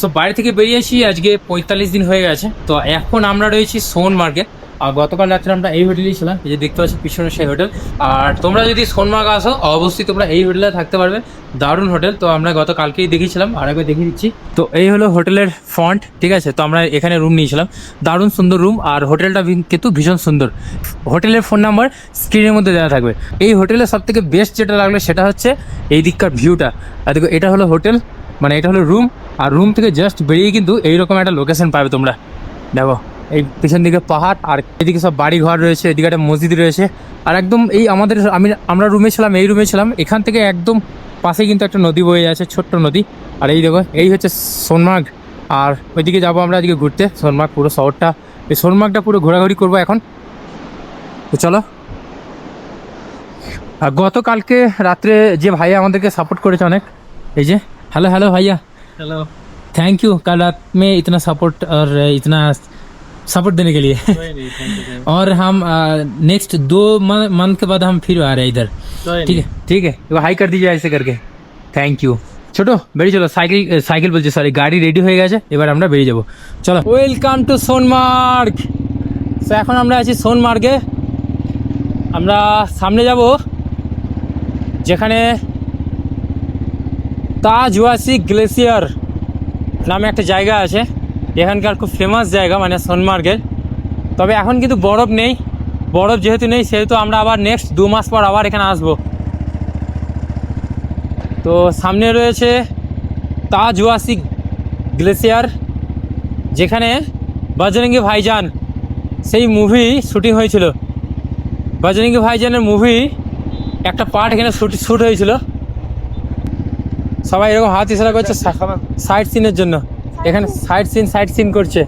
So বাইরে থেকে বেরিয়েছি আজকে পঁয়তাল্লিশ দিন হয়ে গেছে। তো এখন আমরা রয়েছি সোনমার্গে আর গতকাল রাত্রে আমরা এই হোটেলেই ছিলাম। যে দেখতে পাচ্ছি পিছনে সেই হোটেল। আর তোমরা যদি সোনমার্গ আসো, অবশ্যই তোমরা এই হোটেলে থাকতে পারবে। দারুণ হোটেল। তো আমরা গতকালকেই দেখেছিলাম আর একবার দেখিয়ে দিচ্ছি। তো এই হলো হোটেলের ফ্রন্ট, ঠিক আছে? তো আমরা এখানে রুম নিয়েছিলাম। দারুণ সুন্দর রুম। আর হোটেলটা কিন্তু ভীষণ সুন্দর। হোটেলের ফোন নাম্বার স্ক্রিনের মধ্যে দেওয়া থাকবে। এই হোটেলের সব থেকে বেস্ট যেটা লাগল সেটা হচ্ছে, এই দিককার ভিউটা। আর দেখো, এটা হলো হোটেল। মানে এটা হলো রুম আর রুম থেকে জাস্ট বেরিয়ে কিন্তু এইরকম একটা লোকেশন পাবে তোমরা। দেখো, এই পিছন দিকে পাহাড়, আর এদিকে সব বাড়ি ঘর রয়েছে, এদিকে একটা মসজিদ রয়েছে। আর একদম এই আমাদের, আমি, আমরা রুমে ছিলাম, এই রুমে ছিলাম, এখান থেকে একদম পাশে কিন্তু একটা নদী বয়ে আছে ছোট্ট নদী। আর এই দেখো, এই হচ্ছে সোনমার্গ। আর ওইদিকে যাব আমরা আজকে ঘুরতে, সোনমার্গ পুরো শহরটা। এই সোনমার্গটা পুরো ঘোরাঘুরি করব এখন। তো চলো। আর গতকালকে রাত্রে যে ভাইয়া আমাদেরকে সাপোর্ট করেছে অনেক, এই যে হ্যালো হ্যালো ভাইয়া हेलो थैंक यू कल रात में इतना सपोर्ट और इतना सपोर्ट देने के लिए और हम नेक्स्ट दो मंथ के बाद हम फिर आ रहे हैं इधर ठीक है ठीक है वो हाई कर दीजिए ऐसे करके থ্যাংক ইউ ছোট বেরিয়ে চলো সাইকেল সাইকেল বলছি সরি গাড়ি রেডি হয়ে গেছে এবার আমরা বেরিয়ে যাবো চলো ওয়েলকাম টু সোনমার্গ তো এখন আমরা আছি সোনমার্গে আমরা সামনে যাব যেখানে তাজওয়াসি গ্লেসিয়ার নামে একটা জায়গা আছে। এখানকার খুব ফেমাস জায়গা মানে সোনমার্গের তবে এখন কিন্তু বরফ নেই। বরফ যেহেতু নেই, সেহেতু আমরা আবার নেক্সট দু মাস পর আবার এখানে আসব। তো সামনে রয়েছে তাজওয়াসি গ্লেসিয়ার, যেখানে বজরঙ্গি ভাইজান সেই মুভি শুটিং হয়েছিল। বজরঙ্গি ভাইজানের মুভি একটা পার্ট এখানে শুট শ্যুট হয়েছিল। সবাই এরকম হাত ইশারা করছে সাইড সিনের জন্য। এখানে সাইড সিন সাইড সিন করছে।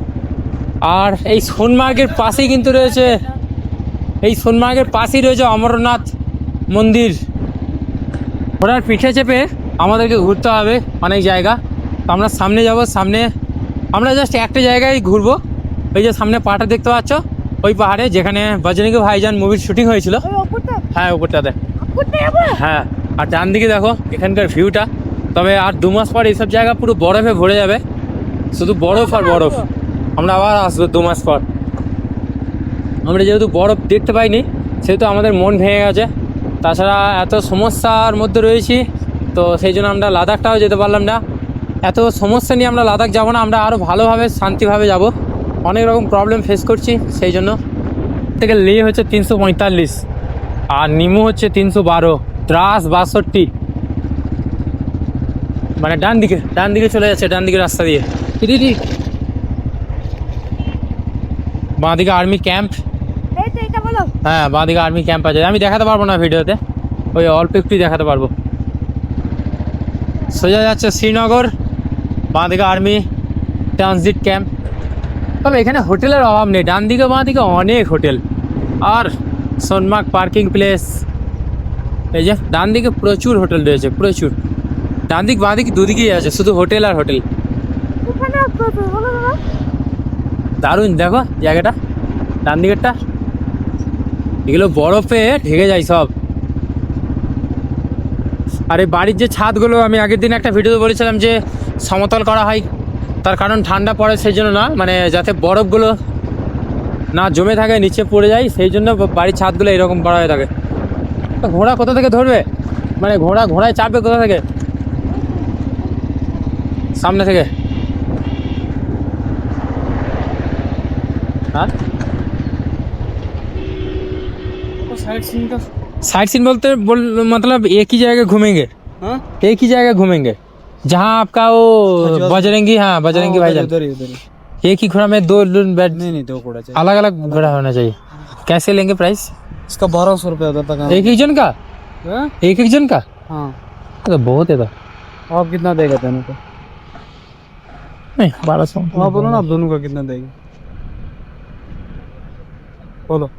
আর এই সোনমার্গের পাশেই কিন্তু রয়েছে এই সোনমার্গের পাশেই রয়েছে অমরনাথ মন্দির। ঘোড়ার পিঠে চেপে আমাদেরকে ঘুরতে হবে অনেক জায়গা। তো আমরা সামনে যাব সামনে আমরা জাস্ট একটা জায়গায় ঘুরবো। ওই যে সামনে পাহাড়টা দেখতে পাচ্ছ ওই পাহাড়ে যেখানে বজরঙ্গি ভাইজান মুভির শুটিং হয়েছিল। হ্যাঁ উপরটাতে হ্যাঁ আর ডান দিকে দেখো এখানকার ভিউটা তবে আর দু মাস পর এইসব জায়গা পুরো বরফে ভরে যাবে। শুধু বরফ আর বরফ। আমরা আবার আসব দু মাস পর। আমরা যেহেতু বরফ দেখতে পাইনি, সেহেতু আমাদের মন ভেঙে গেছে। তাছাড়া এত সমস্যার মধ্যে রয়েছি, তো সেই জন্য আমরা লাদাখটাও যেতে পারলাম না। এত সমস্যা নিয়ে আমরা লাদাখ যাব না, আমরা আরও ভালোভাবে, শান্তিভাবে যাব। অনেক রকম প্রবলেম ফেস করছি, সেই জন্য। থেকে লে হচ্ছে তিনশো পঁয়তাল্লিশ, আর নিমু হচ্ছে তিনশো বারো দ্রাস বাষট্টি। মানে ডান দিকে ডান দিকে চলে যাচ্ছে ডান দিকে রাস্তা দিয়ে। দিদি বাঁ দিকে আর্মি ক্যাম্প। হ্যাঁ বাঁ দিকে আর্মি ক্যাম্প আছে। আমি দেখাতে পারব না ভিডিওতে। ওই অল্প একটুই দেখাতে পারব। সোজা যাচ্ছে শ্রীনগর বাঁ দিকে আর্মি ট্রানজিট ক্যাম্প। তবে এখানে হোটেলের অভাব নেই। ডান দিকে বাঁ দিকে অনেক হোটেল। আর সোনমার্গ পার্কিং প্লেস। এই যে ডান দিকে প্রচুর হোটেল রয়েছে প্রচুর। ডান দিক বাঁ দিক দুদিকেই আছে শুধু হোটেল আর হোটেল। দারুণ দেখো জায়গাটা ডান দিকেরটা এগুলো বরফে ঢেকে যায় সব। আর এই বাড়ির যে ছাদগুলো আমি আগের দিন একটা ভিডিওতে বলেছিলাম যে সমতল করা হয় তার কারণ ঠান্ডা পড়ে সেই জন্য না মানে যাতে বরফগুলো না জমে থাকে নিচে পড়ে যায় সেই জন্য বাড়ির ছাদগুলো এরকম করা হয়ে থাকে। ঘোড়া কোথা থেকে ধরবে? মানে ঘোড়া ঘোড়ায় চাপবে কোথা থেকে? সামনে থেকে हाँ साइड सीन का साइड सीन बोलते बोल मतलब एक ही जगह घूमेंगे हाँ एक ही जगह घूमेंगे जहाँ आपका वो बजरंगी हाँ बजरंगी भाईजान उधर ही उधर ही एक ही घोड़ा में दो बैठ नहीं नहीं दो कोड़ा चाहिए अलग अलग घोड़ा होना चाहिए कैसे लेंगे प्राइस इसका बारह सौ रुपया होता था एक एक जन का हाँ एक एक जन का हाँ तो बहुत है तो आप कितना देगा दोनों को नहीं बारह सौ आप बोलो ना आप दोनों का कितना देगी बोलो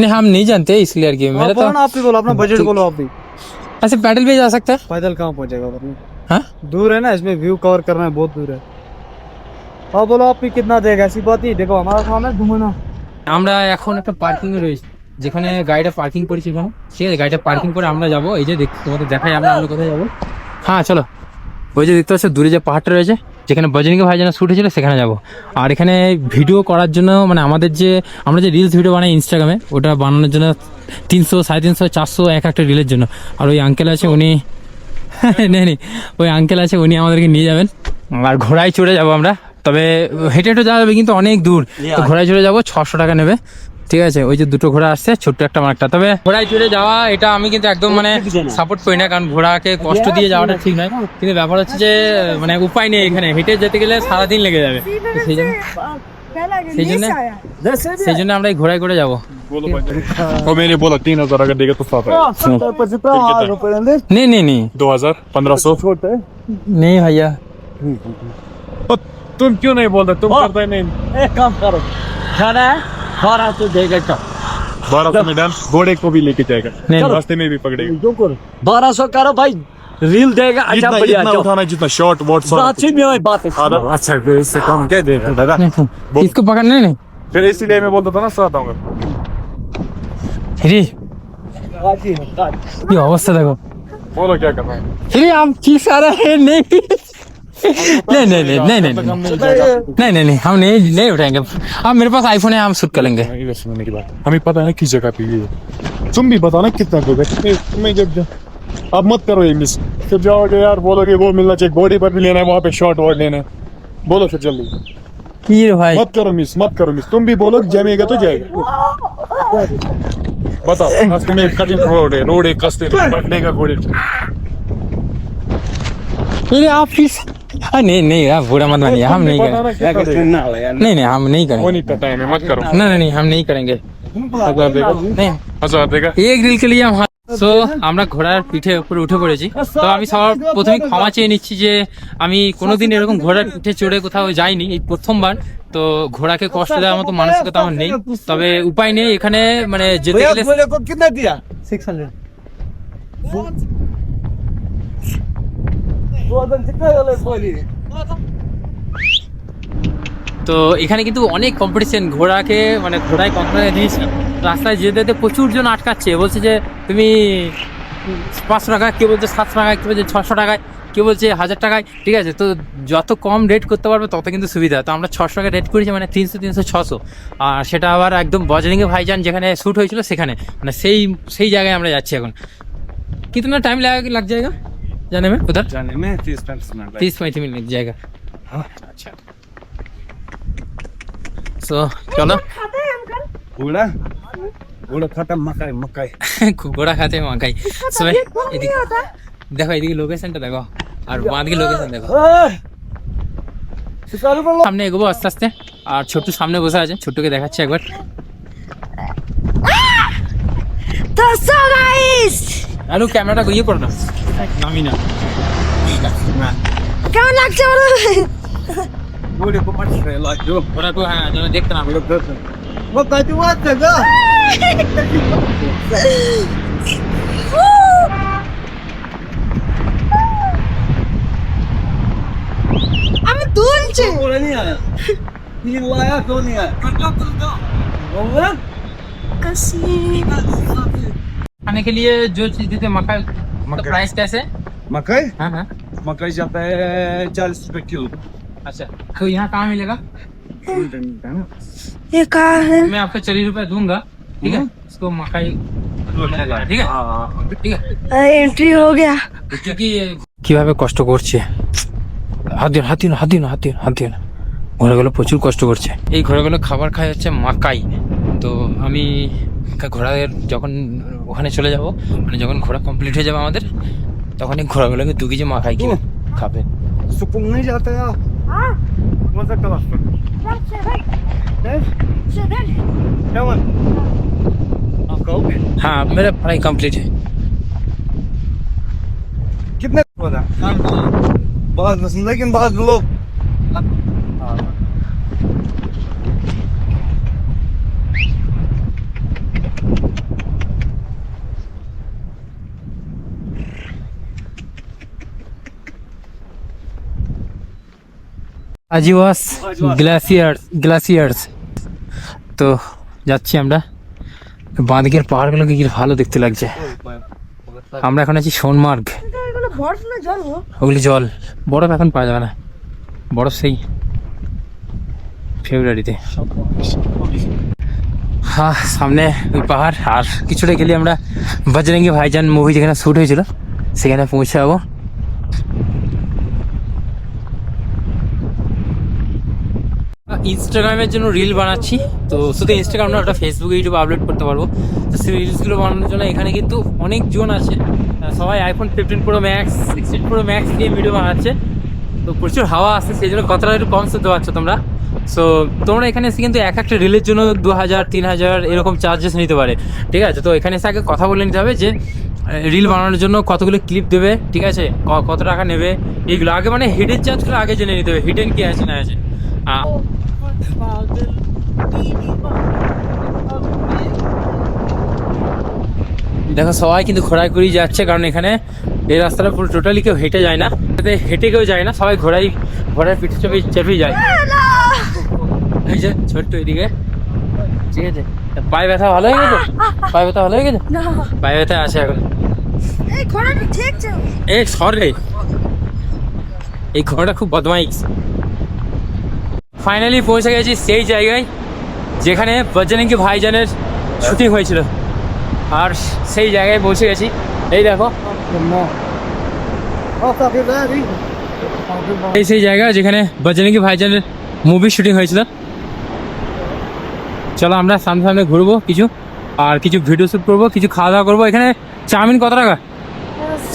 नहीं हम नहीं जानते इसलिए यार कि मेरा आप बोलो ना तो आप भी बोलो अपना बजट बोलो आप भी ऐसे पैडल भी जा सकता है पैदल कहाँ पहुंचेगा अपने हाँ दूर है ना इसमें व्यू कवर करना है बहुत दूर है आप बोलो आप भी कितना देगा ऐसी बात नहीं देखो हमारा काम है घूमना আমরা এখন একটা পার্কিং এ রয়েছি যেখানে গাড়িটা পার্কিং করেছি এখানে ঠিক আছে গাড়িটা পার্কিং করে আমরা যাবো এই যে দেখ- তোমাদের দেখাই আমরা আমরা কোথায় যাবো হ্যাঁ চলো ওই যে দেখতে পাচ্ছ দূরে যে পাহাড়টা রয়েছে যেখানে বজরিঙ্গা ভাইজান শ্যুট হয়েছিল সেখানে যাব। আর এখানে ভিডিও করার জন্য মানে আমাদের যে আমরা যে রিলস ভিডিও বানাই ইনস্টাগ্রামে ওটা বানানোর জন্য তিনশো সাড়ে তিনশো চারশো এক একটা রিলের জন্য। আর ওই আঙ্কেল আছে উনি নেই নেই। ওই আঙ্কেল আছে উনি আমাদেরকে নিয়ে যাবেন। আর ঘোড়ায় চড়ে যাব আমরা। তবে হেঁটে হেঁটে যাওয়া যাবে কিন্তু অনেক দূর। ঘোড়ায় চড়ে যাব ছশো টাকা নেবে। ঠিক আছে ওই যে দুটো ঘোড়া আসছে ছোট্ট একটা মার্কটা তবে ঘোড়ায় চড়ে যাওয়া এটা আমি কিন্তু একদম মানে সাপোর্ট করি না কারণ ঘোড়াকে কষ্ট দিয়ে যাওয়াটা ঠিক নয় কিন্তু ব্যাপার হচ্ছে যে মানে উপায় নেই এখানে হেঁটে যেতে গেলে সারাদিন লেগে যাবে তো সেই জন্য पहला সেই জন্য সেই জন্য আমরা এই ঘোড়ায় করে যাবো वो मैंने बोला तीन हजार अगर देगा तो सात নেই নেই নেই दो हजार पंद्रह सौ নেই ভাইয়া तुम क्यों नहीं बोलते तुम करते नहीं एक काम करो खाना है सारा तो। देगा का बारह सौ मैडम घोड़े को भी लेके जाएगा। नहीं रास्ते में भी पकड़ेगा। बारह सौ करो भाई। रील देगा तो। हाँ, अच्छा बढ़िया इतना उठाना जितना शॉर्ट वॉट सब बात अच्छी में बात। है अच्छा फिर इससे कम क्या दे दादा। इसको पकड़ने नहीं। फिर इसीलिए मैं बोलता था ना साथ आऊँगा रे ये अवस्था देखो। बोलो क्या करना रहा है? हम की सारा है नहीं। नहीं नहीं नहीं नहीं नहीं नहीं नहीं नहीं हम नहीं नहीं उठाएँगे अब मेरे पास आईफोन है हम शूट कर लेंगे हमें पता है ना किस जगह पे ये तुम भी बताओ ना कितना दोगे तुम्हें जब अब मत करो ये मिस जब जाओगे यार बोलोगे वो मिलना चाहिए बॉडी पर भी लेना है वहाँ पे शॉर्ट और लेना है बोलो फिर जल्दी ये भाई मत करो मिस मत करो मिस तुम भी बोलो जमेगा तो जाएगा बताओ तुम्हें कठिन रोड है रोड है कसते का घोड़े आप किस नहीं नहीं आप बुरा मत मानिए हम नहीं करेंगे नहीं नहीं हम नहीं करेंगे मत करो नहीं हम नहीं करेंगे এই গ্রিল কে লিয়ে আমরা তো আমরা ঘোড়ার পিঠে উপরে উঠে পড়েছি। তো আমি সবার প্রথমে ক্ষমা চেয়ে নিচ্ছি যে আমি কোনোদিন এরকম ঘোড়ার পিঠে চড়ে কোথাও যাইনি এই প্রথমবার। তো ঘোড়াকে কষ্ট দেওয়ার মতো মানসিকতা আমার নেই। তবে উপায় নেই এখানে মানে যেতে গেলে 600 তো এখানে কিন্তু অনেক কম্পিটিশন ঘোড়াকে মানে ঘোড়ায় কন্ট্রোলে দিয়েছি। রাস্তায় যেতে যেতে প্রচুর জন আটকাচ্ছে। বলছে যে, তুমি পাঁচশো টাকা কেউ বলছে সাতশো টাকায়, কেউ বলছে ছশো টাকায়, কেউ বলছে হাজার টাকায়, ঠিক আছে? তো যত কম রেট করতে পারবে, তত কিন্তু সুবিধা। তো আমরা ছশো টাকা রেট করেছি মানে তিনশো তিনশো, ছশো। আর সেটা আবার একদম বজরিংয়ে ভাইজান যেখানে শ্যুট হয়েছিল, সেখানে। মানে সেই সেই জায়গায় আমরা যাচ্ছি এখন। কিন্তু না টাইম লাগে লাগ জায়গা जाने में उधर जाने में तीस पैंतीस मिनट तीस पैंतीस मिनट लग जाएगा अच्छा सो चलो खाते हैं अंकल घोड़ा घोड़ा खत्म मकाई मकाई ঘোড়া খাতে মাখাই সো तबीयत कौन এদিকে नहीं होता দেখো এদিকে লোকেশনটা দেখো আর বাঁদিকে লোকেশন দেখো সামনে এগোবো আস্তে আস্তে আর ছোট্ট সামনে বসে আছে ছোট্টকে দেখাচ্ছি একবার तो सो गाइस আলু ক্যামেরাটা ইয়ে করো না নামি না কেমন লাগছে বলো घोड़े को मत खेला जो ওরা তো হ্যাঁ যেন দেখতে না পারে। वो कहती हुआ जगह আমি দুলছি घोड़ा नहीं आया ये लाया तो नहीं आया घोड़ा कसी खाने के लिए जो चीज देते मक्का मक्का प्राइस कैसे मकई हाँ हाँ मकई जाता है चालीस रुपए किलो अच्छा तो यहाँ कहाँ मिलेगा ये कहा है मैं आपको चालीस रुपए दूंगा ठीक है इसको मकाई ठीक है ঠিক আছে एंट्री हो गया কি কিভাবে কষ্ট করছে হাত দিন হাত দিন হাত দিন হাত দিন হাত দিন ঘোড়াগুলো প্রচুর কষ্ট করছে এই ঘোড়াগুলো খাবার খায় হচ্ছে মাকাই তো আমি ঘোড়াদের যখন ওখানে চলে যাব মানে যখন ঘোড়া কমপ্লিট হয়ে যাবে আমাদের তখন এই ঘোড়াগুলোকে দু কেজি মাখাই কিনে খাবে सुकून नहीं जाता है हाँ कौन सा क्लास सेवन सेवन केवल आप कहोगे हाँ मेरा पढ़ाई कंप्लीट है कितने होता बहुत लेकिन बहुत लोग আজিওয়াস গ্লাসিয়ার্স গ্লাসিয়ার্স। তো যাচ্ছি আমরা। বাঁদিকের পাহাড়গুলোকে কি ভালো দেখতে লাগছে। আমরা এখন আছি সোনমার্গ। ওগুলি জল। বরফ এখন পাওয়া যাবে না। বরফ সেই ফেব্রুয়ারিতে। হ্যাঁ সামনে ওই পাহাড়। আর কিছুটা গেলে আমরা বজরঙ্গি ভাইজান মুভি যেখানে শ্যুট হয়েছিল, সেখানে পৌঁছে যাব ইনস্টাগ্রামের জন্য রিল বানাচ্ছি। তো শুধু ইনস্টাগ্রাম না, ওটা ফেসবুক ইউটিউবে আপলোড করতে পারব। তো সেই রিলসগুলো বানানোর জন্য এখানে কিন্তু অনেক জন আছে। সবাই iPhone fifteen pro max sixteen pro max দিয়ে ভিডিও বানাচ্ছে। তো প্রচুর হাওয়া আসছে সেই জন্য কথাটা একটু কম শুনতে পাচ্ছ তোমরা। সো তোমরা এখানে এসে কিন্তু এক একটা রিলের জন্য দু হাজার তিন হাজার এরকম চার্জেস নিতে পারে। ঠিক আছে? তো এখানে এসে আগে কথা বলে নিতে হবে যে রিল বানানোর জন্য কতগুলো ক্লিপ দেবে, ঠিক আছে? কত টাকা নেবে এইগুলো আগে মানে হিডেন চার্জগুলো আগে জেনে নিতে হবে। হিডেন কি আছে না আছে? দেখো সবাই কিন্তু ঘোড়ায় করেই যাচ্ছে কারণ এখানে এই রাস্তাটা পুরো টোটালি কেউ হেঁটে যায় না। হেঁটে কেউ যায় না সবাই ঘোড়াই ঘোড়ার পিঠে চেপে চেপেই যায়। এই যে ছোট্ট এদিকে। ঠিক আছে? পায়ে ব্যথা ভালো হয়ে গেছে? পায়ে ব্যথা ভালো হয়ে গেছে? পায়ে ব্যথা আছে এখন। সর এই ঘোড়াটা খুব বদমাইশ। ফাইনালি পৌঁছে গেছি সেই জায়গায় যেখানে বজ্রলিঙ্গি ভাইজানের শুটিং হয়েছিল। আর সেই জায়গায় পৌঁছে গেছি। এই দেখো? এই সেই জায়গা যেখানে বজরঙ্গি ভাইজানের মুভি শুটিং হয়েছিল। চলো আমরা সামনে সামনে ঘুরবো কিছু আর কিছু ভিডিও শ্যুট করব কিছু খাওয়া দাওয়া করব। এখানে চাউমিন কত টাকা?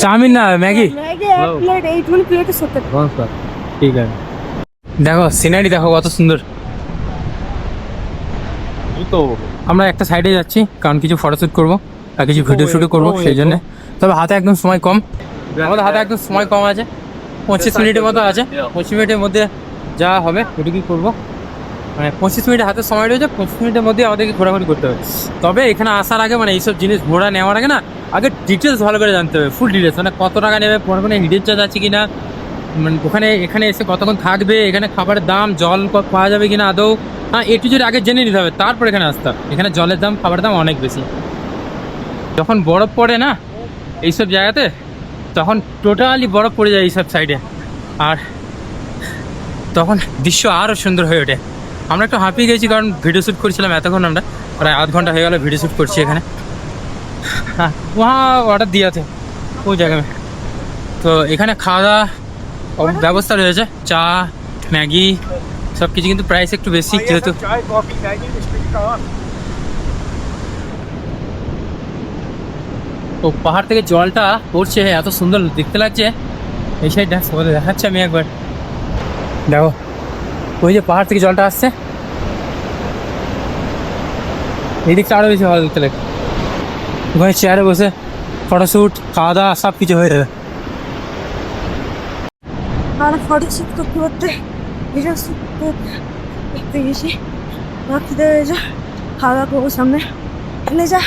চাউমিন না ম্যাগি। প্লেটে সত্তর ঠিক আছে। দেখো সিনারি দেখো কত সুন্দর। আমরা একটা সাইডে যাচ্ছি কারণ কিছু ফটোশ্যুট করব আর কিছু ভিডিও শ্যুটও করব সেই জন্য। তবে হাতে একদম সময় কম। আমাদের হাতে একদম সময় কম আছে। পঁচিশ মিনিটের মতো আছে। পঁচিশ মিনিটের মধ্যে যা হবে ওটুকুই করব? মানে পঁচিশ মিনিট হাতে সময় রয়েছে পঁচিশ মিনিটের মধ্যে আমাদেরকে ঘোরাঘুরি করতে হবে। তবে এখানে আসার আগে মানে এইসব জিনিস ঘোরা নেওয়ার আগে না আগে ডিটেলস ভালো করে জানতে হবে ফুল ডিটেলস মানে কত টাকা নেবে পরে কোনো হিডেন চার্জ আছে কি না মানে ওখানে, এখানে এসে কতক্ষণ থাকবে, এখানে খাবারের দাম, জল পাওয়া যাবে কিনা আদৌ? হ্যাঁ একটু যদি আগে জেনে নিতে হবে, তারপর এখানে আসতে হবে। এখানে জলের দাম, খাবারের দাম অনেক বেশি। যখন বরফ পড়ে না, এইসব জায়গাতে, তখন টোটালি বরফ পড়ে যায় এইসব সাইডে আর তখন দৃশ্য আরও সুন্দর হয়ে ওঠে। আমরা একটু হাঁপিয়ে গেছি, কারণ ভিডিও শ্যুট করছিলাম এতক্ষণ আমরা। প্রায় আধ ঘণ্টা হয়ে গেল ভিডিও শ্যুট করছি এখানে। হ্যাঁ ওহা অর্ডার দিয়ে আছে। ওই জায়গায়। তো এখানে খাওয়া দাওয়া ব্যবস্থা রয়েছে। চা ম্যাগি সব কিছু কিন্তু প্রাইস একটু বেশি যেহেতু ও পাহাড় থেকে জলটা পড়ছে হ্যাঁ, এত সুন্দর দেখতে লাগছে। এই সাইডটা সবাই দেখাচ্ছি আমি একবার। দেখো ওই যে পাহাড় থেকে জলটা আসছে। এদিকটা আরও বেশি ভালো দেখতে লাগে। ওখানে চেয়ারে বসে ফটোশ্যুট খাওয়া দাওয়া সব কিছু হয়ে যাবে। আর ফটো শুট করতে করতে ভিডিও শুট করতে দেখতে গেছি রাত্রিতে যা খাওয়া দাওয়া করব সামনে এখানে যা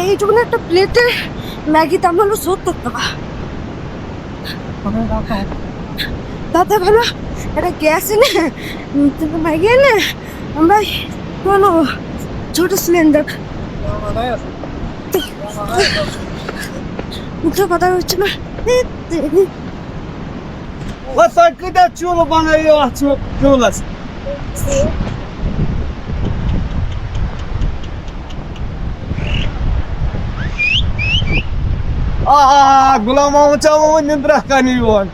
এইটুকু একটা প্লেটে ম্যাগি দাম হলো সত্তর টাকা দাদা ভালো একটা গ্যাস এনে তুমি ম্যাগি এনে আমরা কোনো ছোট সিলিন্ডার মুখে কথা হচ্ছে না Up? Good that bana ya çok yolas. Ah, gulam ama çamo ne bırakan yiyor.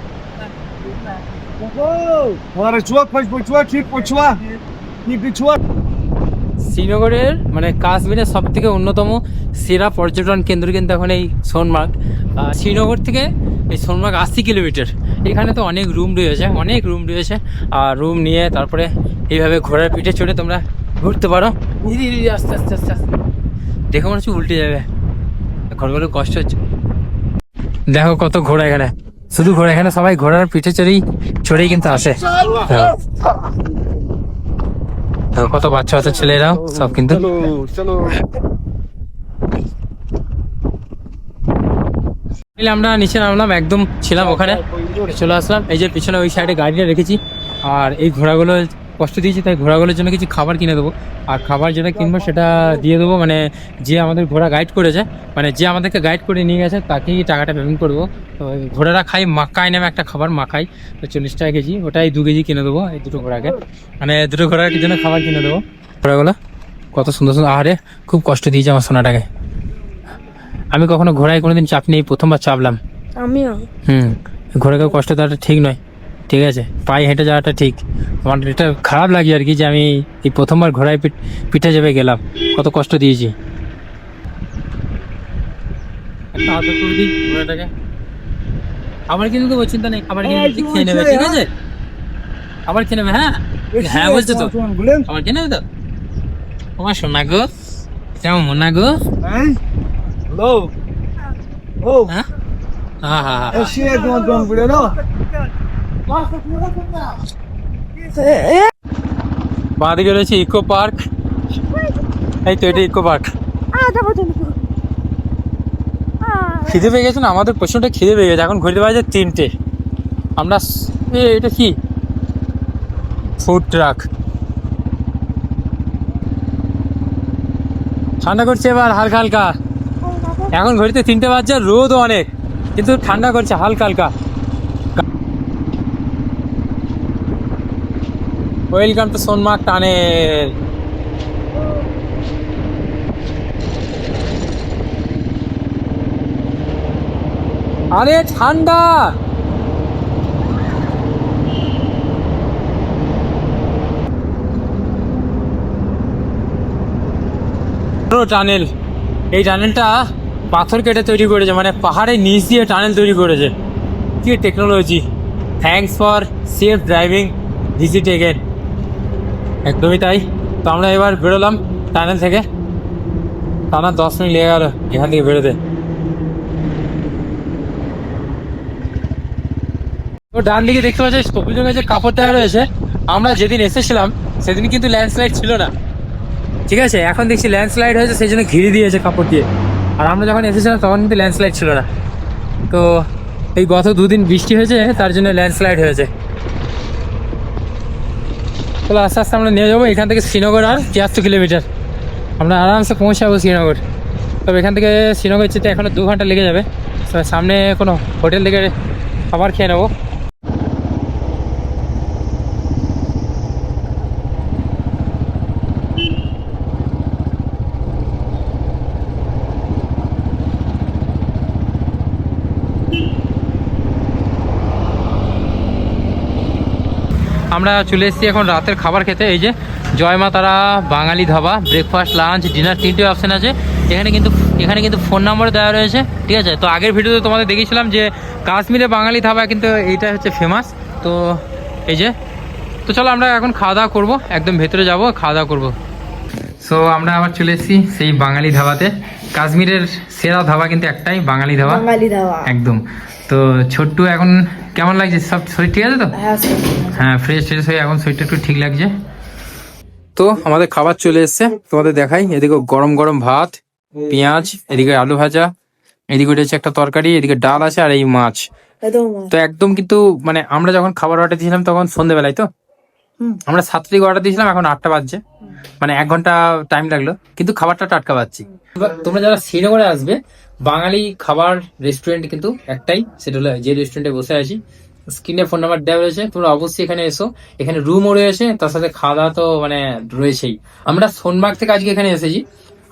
Var çuva paş çuva ঠিক çuva. ঠিক çuva. শ্রীনগরের মানে কাশ্মীরের সব থেকে অন্যতম সেরা পর্যটন কেন্দ্র কিন্তু এখন এই সোনমার্গ শ্রীনগর থেকে এই সোনমার্গ আশি কিলোমিটার এখানে তো অনেক রুম রয়েছে অনেক রুম রয়েছে। আর রুম নিয়ে তারপরে এইভাবে ঘোড়ার পিঠে চড়ে তোমরা ঘুরতে পারো। আস্তে আস্তে আস্তে আস্তে। দেখে মনে হচ্ছে উল্টে যাবে। ঘোড়াগুলো কষ্ট হচ্ছে। দেখো কত ঘোড়া এখানে। শুধু ঘোড়া এখানে সবাই ঘোড়ার পিঠে চড়েই চড়েই কিন্তু আসে। কত বাচ্চা বাচ্চা ছেলেরাও সব কিন্তু আমরা নিচে নামলাম, একদম ছিলাম ওখানে। চলে আসলাম, এই যে পিছনে ওই সাইডে গাড়িটা রেখেছি। আর এই ঘোড়াগুলো কষ্ট দিয়েছি, তাই ঘোড়াগুলোর জন্য কিছু খাবার কিনে দেবো। আর খাবার যেটা কিনবো, সেটা দিয়ে দেবো মানে যে আমাদের ঘোড়া গাইড করেছে মানে যে আমাদেরকে গাইড করে নিয়ে গেছে, তাকেই টাকাটা পেমেন্ট করব তো ঘোড়ারা খাই, মাকাই নামে একটা খাবার মাখাই তো চল্লিশ টাকা কেজি, ওটাই দু কেজি কিনে দেবো, এই দুটো ঘোড়াকে। মানে দুটো ঘোড়ার জন্য খাবার কিনে দেবো। ঘোড়াগুলো কত সুন্দর সুন্দর, আহারে, খুব কষ্ট দিয়েছে আমার সোনাটাকে। আমি কখনো ঘোড়ায় কোনোদিন চাপ নেই প্রথমবার চাপলাম। আমিও। হুম ঘোড়াকে কষ্ট দেওয়াটা ঠিক নয়। ঠিক আছে পায়ে হেঁটে যাওয়াটা ঠিক। আমার এটা খারাপ লাগে আর কি যে আমি এই প্রথমবার ঘোড়ায় পিঠে চেপে গেলাম। কত কষ্ট দিয়েছি। একটা আদর করে দিই ঘোড়াটাকে। আবার কিন্তু চিন্তা নেই খাবার কিনে খেয়ে নেবে ঠিক আছে? আবার খেয়ে নেবে হ্যাঁ? হ্যাঁ বলছো তো। আবার খেয়ে নেবে তো? তোমার সোনা গো। কেমন মোনা গো? Hello? Oh. Huh? Ah. Is she going to go no? বাঁ দিকে রয়েছে ইকো পার্ক এই তো এটা ইকো পার্ক খিদে পেয়ে গেছে না আমাদের প্রশ্নটা খিদে পেয়ে গেছে এখন ঘুরতে পাওয়া যায় তিনটে আমরা এটা কি ফুড ট্রাক ঠান্ডা করছে এবার হালকা হালকা এখন ঘড়িতে তিনটে বাজছে, রোদও অনেক। কিন্তু ঠান্ডা করছে, হালকা হালকা। ওয়েলকাম টু সোনমার্গ টানেল আরে, ঠান্ডা! টানেল এই টানেলটা পাথর কেটে তৈরি করেছে মানে পাহাড়ের নিচ দিয়ে টানেল তৈরি করেছে। কি technology thanks for safe driving visit again একদমই তাই। তো আমরা এবার বেরোলাম টানেল থেকে। টানা দশ মিনিট লেগে গেল এখান থেকে বেরোতে। তো ডান দিকে দেখতে পাচ্ছি সবুজ রঙের যে কাপড় দেওয়া রয়েছে, আমরা যেদিন এসেছিলাম, সেদিন কিন্তু ল্যান্ডস্লাইড ছিল না। ঠিক আছে, এখন দেখছি ল্যান্ডস্লাইড হয়েছে, সেই জন্য ঘিরে দিয়েছে কাপড় দিয়ে। আর আমরা যখন এসেছিলাম, তখন কিন্তু ল্যান্ডস্লাইড ছিল না। তো এই গত দুদিন বৃষ্টি হয়েছে, তার জন্য ল্যান্ডস্লাইড হয়েছে। তাহলে আস্তে আস্তে আমরা নিয়ে যাব এখান থেকে শ্রীনগর আর তিয়াত্তর কিলোমিটার। আমরা আরামসে পৌঁছাবো শ্রীনগর। তবে এখান থেকে শ্রীনগর যেতে এখনও দু ঘণ্টা লেগে যাবে। তো সামনে কোনো হোটেল থেকে খাবার খেয়ে নেব। আমরা চলে এসেছি এখন রাতের খাবার খেতে। এই যে Jai Maa Tara Bangali dhaba breakfast lunch dinner তিনটে অপশান আছে। এখানে কিন্তু এখানে কিন্তু ফোন নাম্বার দেওয়া রয়েছে ঠিক আছে? তো আগের ভিডিওতে তোমাদের দেখিয়েছিলাম যে কাশ্মীরে বাঙালি ধাবা কিন্তু এইটা হচ্ছে ফেমাস তো এই যে তো চলো আমরা এখন খাওয়া দাওয়া করব একদম ভেতরে যাব খাওয়া দাওয়া করব। সো আমরা আবার চলে এসেছি সেই বাঙালি ধাবাতে। কাশ্মীরের সেরা ধাবা কিন্তু একটাই বাঙালি ধাবা। বাঙালি ধাবা। একদম। তো ছোট্টু এখন কেমন লাগছে? সব শরীর ঠিক আছে তো? হ্যাঁ হ্যাঁ ফ্রেশ ট্রেশ হয়ে এখন শরীরটা একটু ঠিক লাগছে। তো আমাদের খাবার চলে এসেছে। তোমাদের দেখাই। এদিকে গরম গরম ভাত পেঁয়াজ এদিকে আলু ভাজা এদিকে রয়েছে একটা তরকারি এদিকে ডাল আছে আর এই মাছ। তো একদম কিন্তু মানে আমরা যখন খাবার অর্ডার দিয়েছিলাম তখন সন্ধ্যেবেলায় তো? আমরা সাতটা দিকে অর্ডার দিয়েছিলাম এখন আটটা বাজছে। মানে এক ঘণ্টা টাইম লাগল, কিন্তু খাবারটা টাটকা পাচ্ছি। তোমরা যারা শ্রীনগরে আসবে, বাঙালি খাবার রেস্টুরেন্ট কিন্তু একটাই, সেটা হলো যে রেস্টুরেন্টে বসে আছি। স্ক্রিনে ফোন নাম্বার দেওয়া রয়েছে, তোমরা অবশ্যই এখানে এসো। এখানে রুমও রয়েছে, তার সাথে খাওয়া দাওয়া তো মানে রয়েছেই। আমরা সোনমার্গ থেকে আজকে এখানে এসেছি।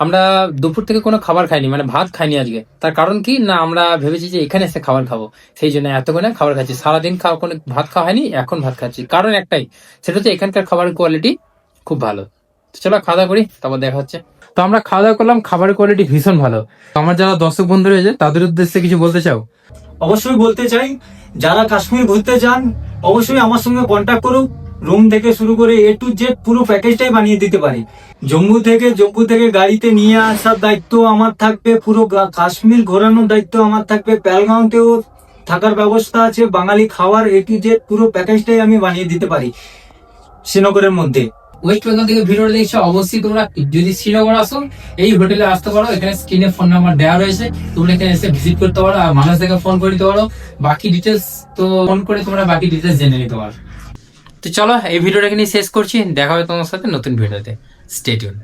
আমরা দুপুর থেকে কোনো খাবার খাইনি মানে ভাত খাইনি আজকে। তার কারণ কি? না, আমরা ভেবেছি যে এখানে এসে খাবার খাব। সেই জন্য এতক্ষণে খাবার খাচ্ছি। সারাদিন খাওয়া কোনো ভাত খাওয়া হয়নি, এখন ভাত খাচ্ছি। কারণ একটাই, সেটা হচ্ছে এখানকার খাবারের কোয়ালিটি খুব ভালো। চলো খাওয়া দাওয়া করি, তারপর দেখা হচ্ছে। তো আমরা খাওয়া দাওয়া করলাম, খাবারের কোয়ালিটি ভীষণ ভালো। আমার যারা দর্শক বন্ধু রয়েছে, তাদের উদ্দেশ্যে কিছু বলতে চাও? অবশ্যই বলতে চাই, যারা কাশ্মীর ঘুরতে যান, অবশ্যই আমার সঙ্গে কন্ট্যাক্ট করুন রুম থেকে শুরু করে এ টু জেড পুরো প্যাকেজটাই বানিয়ে দিতে পারি। জম্মু থেকে জম্মু থেকে গাড়িতে নিয়ে আসার দায়িত্ব আমার থাকবে, পুরো কাশ্মীর ঘোরানোর দায়িত্ব আমার থাকবে। প্যালগাঁওতেও থাকার ব্যবস্থা আছে, বাঙালি খাওয়ার এ টু জেড পুরো প্যাকেজটাই আমি বানিয়ে দিতে পারি। শ্রীনগরের মধ্যে। ওয়েস্ট বেঙ্গল থেকে ভিডিও দেখছ অবশ্যই তোমরা যদি শ্রীনগর আসো, এই হোটেলে আসতে পারো। এখানে স্ক্রিনে ফোন নাম্বার দেওয়া রয়েছে। তোমরা এখানে এসে ভিজিট করতে পারো আর মানুষ থেকে ফোন করে দিতে পারো। বাকি ডিটেলস তো ফোন করে তোমরা বাকি ডিটেলস জেনে নিতে পারো। তো চলো, এই ভিডিওটা এখানে শেষ করছি। দেখা হবে তোমার সাথে নতুন ভিডিওতে। স্টেডিউন